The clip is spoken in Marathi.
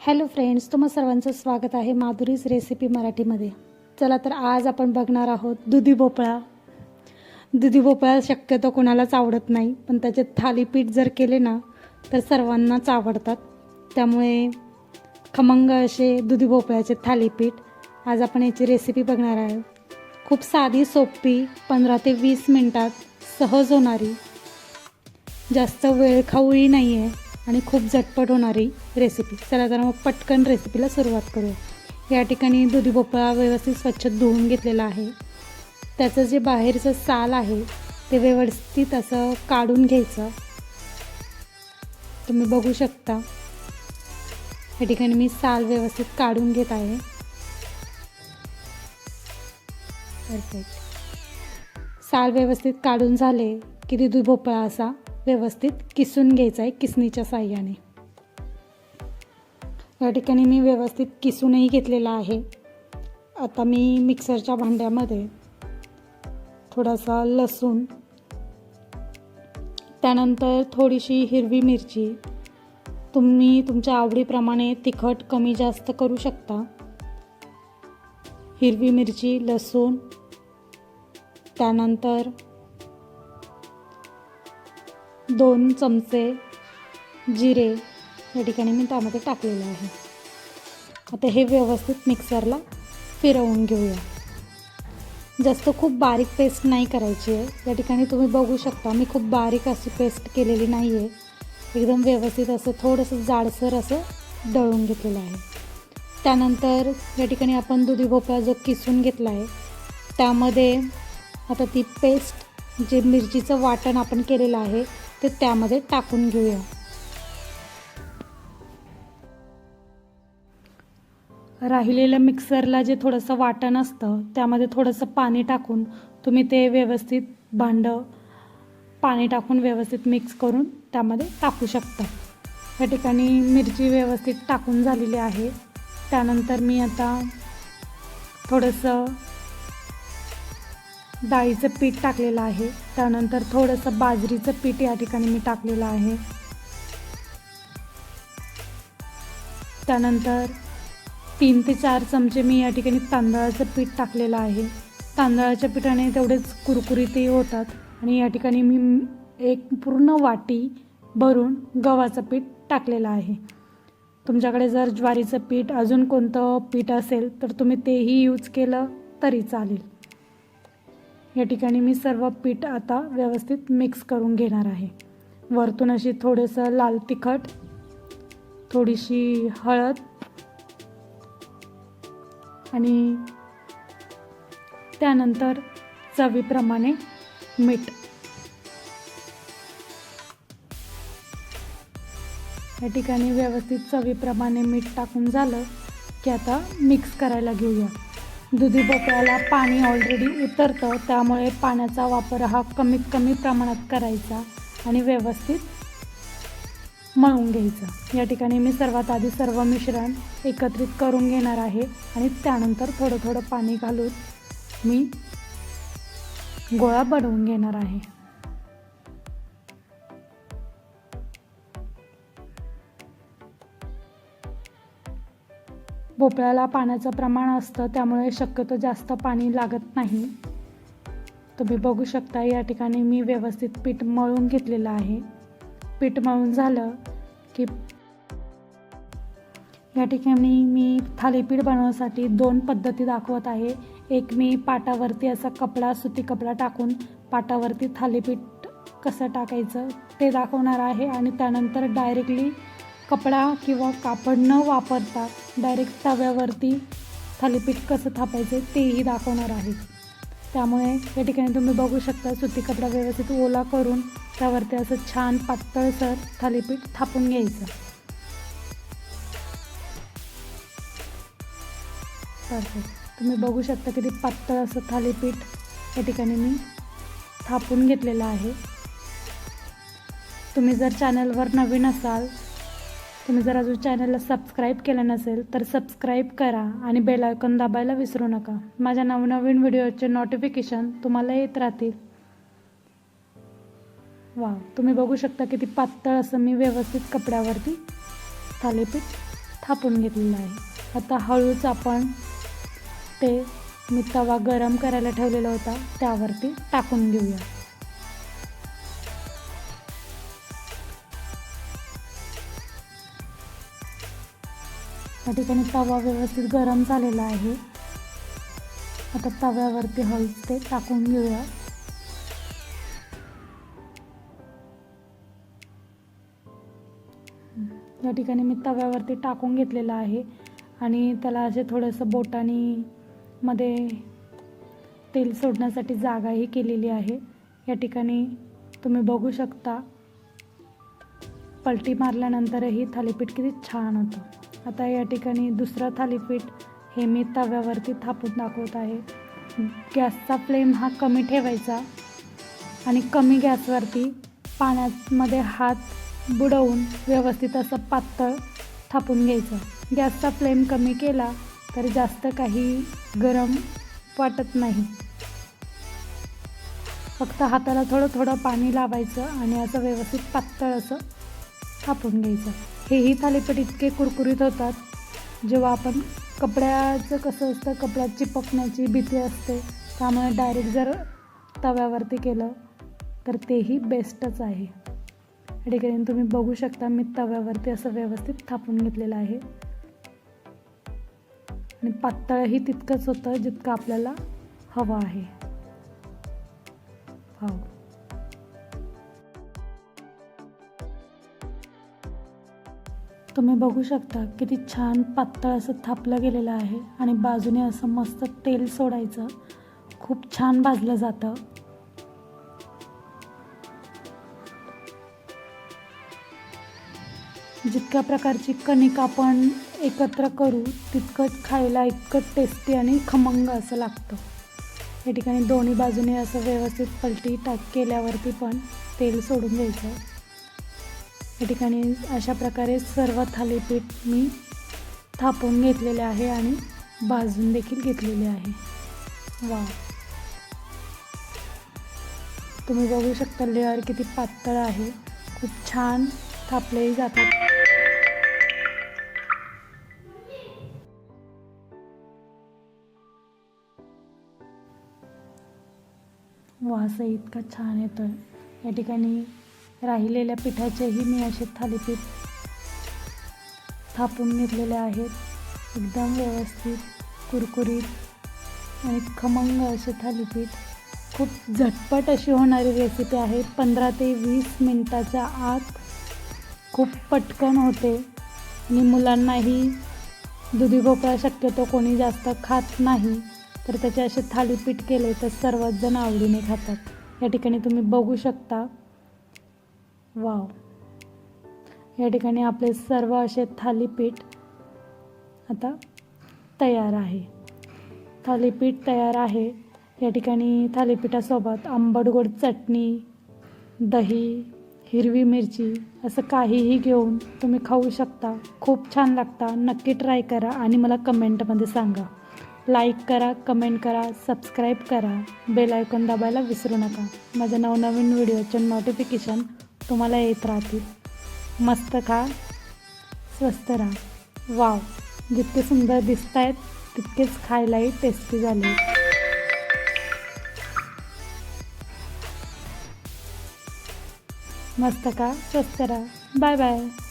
हॅलो फ्रेंड्स तुम्हा सर्वांचं स्वागत आहे माधुरीज रेसिपी मराठीमध्ये. चला तर आज आपण बघणार आहोत दुधी भोपळा. दुधी भोपळा शक्यतो कोणालाच आवडत नाही पण त्याचे थालीपीठ जर केले ना तर सर्वांनाच आवडतात. त्यामुळे खमंग असे दुधी भोपळ्याचे थालीपीठ आज आपण याची रेसिपी बघणार आहे. खूप साधी सोपी पंधरा ते वीस मिनटात सहज होणारी. जास्त वेळ खाऊही नाही आहे आणि खूप झटपट होणारी रेसिपी चला तर मग पटकन रेसिपीला सुरुवात करूया. या ठिकाणी दुधी भोपळा व्यवस्थित स्वच्छ धुवून घेतलेला आहे. त्याचं जे बाहेरचं साल आहे ते व्यवस्थित असं काढून घ्यायचं. तुम्ही बघू शकता. या ठिकाणी मी साल व्यवस्थित काढून घेत आहे. परफेक्ट साल व्यवस्थित काढून झाले की दुधी भोपळा असा व्यवस्थित किसून घ्यायचा आहे किसणीच्या साह्याने. या ठिकाणी मी व्यवस्थित किसूनही घेतलेला आहे. आता मी मिक्सरच्या भांड्यामध्ये थोडासा लसूण त्यानंतर थोडीशी हिरवी मिरची. तुम्ही तुमच्या आवडीप्रमाणे तिखट कमी जास्त करू शकता. हिरवी मिरची लसूण त्यानंतर दोन चमचे जिरे या ठिकाणी मी त्यामध्ये टाकलेलं आहे. आता हे व्यवस्थित मिक्सरला फिरवून घेऊया. जास्त खूप बारीक पेस्ट नाही करायची आहे. या ठिकाणी तुम्ही बघू शकता मी खूप बारीक अशी पेस्ट केलेली नाही आहे एकदम व्यवस्थित असं थोडंसं जाडसर असं दळून घेतलेलं आहे. त्यानंतर या ठिकाणी आपण दुधी भोपळा जो किसून घेतला आहे त्यामध्ये आता ती पेस्ट जे मिरचीचं वाटण आपण केलेलं आहे ते त्यामध्ये टाकून घेऊया. राहिलेलं मिक्सरला जे थोडंसं वाटण असतं त्यामध्ये थोडंसं पाणी टाकून तुम्ही ते व्यवस्थित भांडं पाणी टाकून व्यवस्थित मिक्स करून त्यामध्ये टाकू शकता. या ठिकाणी मिरची व्यवस्थित टाकून झालेली आहे. त्यानंतर मी आता थोडंसं डाळीचं पीठ टाकलेलं आहे. त्यानंतर थोडंसं बाजरीचं पीठ या ठिकाणी मी टाकलेलं आहे. त्यानंतर तीन ते चार चमचे मी या ठिकाणी तांदळाचं पीठ टाकलेलं आहे. तांदळाच्या पिठाने तेवढेच कुरकुरीतही होतात आणि या ठिकाणी मी एक पूर्ण वाटी भरून गव्हाचं पीठ टाकलेलं आहे. तुमच्याकडे जर ज्वारीचं पीठ अजून कोणतं पीठ असेल तर तुम्ही तेही यूज केलं तरी चालेल. या ठिकाणी मी सर्व पीठ आता व्यवस्थित मिक्स करून घेणार आहे. वरतून अशी थोडंसं लाल तिखट थोडीशी हळद आणि त्यानंतर चवीप्रमाणे मीठ. या ठिकाणी व्यवस्थित चवीप्रमाणे मीठ टाकून झालं की आता मिक्स करायला घेऊया. दुधी भोपळ्याला पाणी ऑलरेडी उतरतं त्यामुळे पाण्याचा वापर हा कमीत कमी प्रमाणात करायचा आणि व्यवस्थित मळून घ्यायचं. या ठिकाणी मी सर्वात आधी सर्व मिश्रण एकत्रित करून घेणार आहे आणि त्यानंतर थोडं थोडं पाणी घालून मी गोळा बनवून घेणार आहे. भोपळ्याला पाण्याचं प्रमाण असतं त्यामुळे शक्यतो जास्त पाणी लागत नाही. तुम्ही बघू शकता या ठिकाणी मी व्यवस्थित पीठ मळून घेतलेलं आहे. पीठ मळून झालं की या ठिकाणी मी थालीपीठ बनवण्यासाठी दोन पद्धती दाखवत आहे. एक मी पाटावरती असा कपडा सुती कपडा टाकून पाटावरती थालीपीठ कसं टाकायचं ते दाखवणार आहे आणि त्यानंतर डायरेक्टली कपडा किंवा कापड न वापरता डायरेक्ट तव्यावरती थालीपीठ कसं थापायचं तेही दाखवणार आहे. त्यामुळे या ठिकाणी तुम्ही बघू शकता सुती कपडा व्यवस्थित ओला करून त्यावरती असं छान पातळसर थालीपीठ थापून घ्यायचं. परफेक्ट तुम्ही बघू शकता किती पातळ असं थालीपीठ या ठिकाणी मी थापून घेतलेलं आहे. तुम्ही जर चॅनलवर नवीन असाल तुम्ही जर अजून चॅनलला सबस्क्राईब केलं नसेल तर सबस्क्राईब करा आणि बेल आयकॉन दाबायला विसरू नका. माझ्या नवनवीन व्हिडिओचे नोटिफिकेशन तुम्हाला येत राहतील. वा तुम्ही बघू शकता किती पातळ असं मी व्यवस्थित कपड्यावरती थालीपीठ थापून घेतलेलं आहे. आता हळूच आपण ते मी तवा गरम करायला ठेवलेला होता त्यावरती टाकून घेऊया. या ठिकाणी तवा व्यवस्थित गरम झालेला आहे. आता तव्यावरती हळद ते टाकून घेऊया. या ठिकाणी मी तव्यावरती टाकून घेतलेलं आहे आणि त्याला असे थोडंसं बोटानी मध्ये तेल सोडण्यासाठी जागाही केलेली आहे. या ठिकाणी तुम्ही बघू शकता. पलटी मारल्यानंतरही थालीपीठ किती छान होतं. आता या ठिकाणी दुसरं थालीपीठ हे मी तव्यावरती थापून दाखवत आहे. गॅसचा फ्लेम हा कमी ठेवायचा आणि कमी गॅसवरती पाण्यामध्ये हात बुडवून व्यवस्थित असं पातळ थापून घ्यायचं. गॅसचा फ्लेम कमी केला तर जास्त काही गरम वाटत नाही. फक्त हाताला थोडं थोडं पाणी लावायचं आणि असं व्यवस्थित पातळ असं थापून घ्यायचं. हेही थालीपीठ इतके कुरकुरीत होतात. जेव्हा आपण कपड्याचं कसं असतं कपड्यात चिपकण्याची भीती असते त्यामुळे डायरेक्ट जर तव्यावरती केलं तर तेही बेस्टच आहे. या ठिकाणी तुम्ही बघू शकता मी तव्यावरती असं व्यवस्थित थापून घेतलेलं आहे. आणि पातळही तितकंच होतं जितकं आपल्याला हवं आहे. हो तुम्ही बघू शकता किती छान पातळ असं थापलं गेलेलं आहे आणि बाजूने असं मस्त तेल सोडायचं. खूप छान भाजलं जातं. जितक्या प्रकारची कणिक आपण एकत्र करू तितकंच खायला इतकं टेस्टी आणि खमंग असं लागतं. या ठिकाणी दोन्ही बाजूने असं व्यवस्थित पलटी टाक केल्यावरती पण तेल सोडून द्यायचं. या ठिकाणी अशा प्रकारे सर्व थालीपीठ मी थापून घेतलेले आहे आणि भाजून देखील घेतलेले आहे. वा तुम्ही बघू शकता लेअर किती पातळ आहे. खूप छान थापलेही जातात. वास इतका छान येतोय. या ठिकाणी राहिलेल्या पिठाचेही मी असे थालीपीठ थापून घेतलेले आहेत. एकदम व्यवस्थित कुरकुरीत आणि खमंग असे थालीपीठ. खूप झटपट अशी होणारी रेसिपी आहे. पंधरा ते वीस मिनटाच्या आत खूप पटकन होते. आणि मुलांनाही दुधी भोपळा शक्यतो कोणी जास्त खात नाही. तर त्याचे असे थालीपीठ केले तर सर्वच जण आवडीने खातात. या ठिकाणी तुम्ही बघू शकता. वाव. या ठिकाणी आपले सर्व असे थालीपीठ आता तयार आहे. थालीपीठ तयार आहे. या ठिकाणी थालीपीठासोबत आंबट गोड चटणी दही हिरवी मिरची असं काहीही घेऊन तुम्ही खाऊ शकता. खूप छान लागता. नक्की ट्राय करा आणि मला कमेंटमध्ये सांगा. लाईक करा कमेंट करा सबस्क्राईब करा. बेल आयकॉन दाबायला विसरू नका. माझ्या नवनवीन व्हिडिओचे नोटिफिकेशन तुम्हाला येत राहतील. मस्त खा. स्वस्त राहा. वाव. जितके सुंदर दिसत आहेत तितकेच खायलाही टेस्टी झाले. मस्त का स्वस्त राहा. Bye bye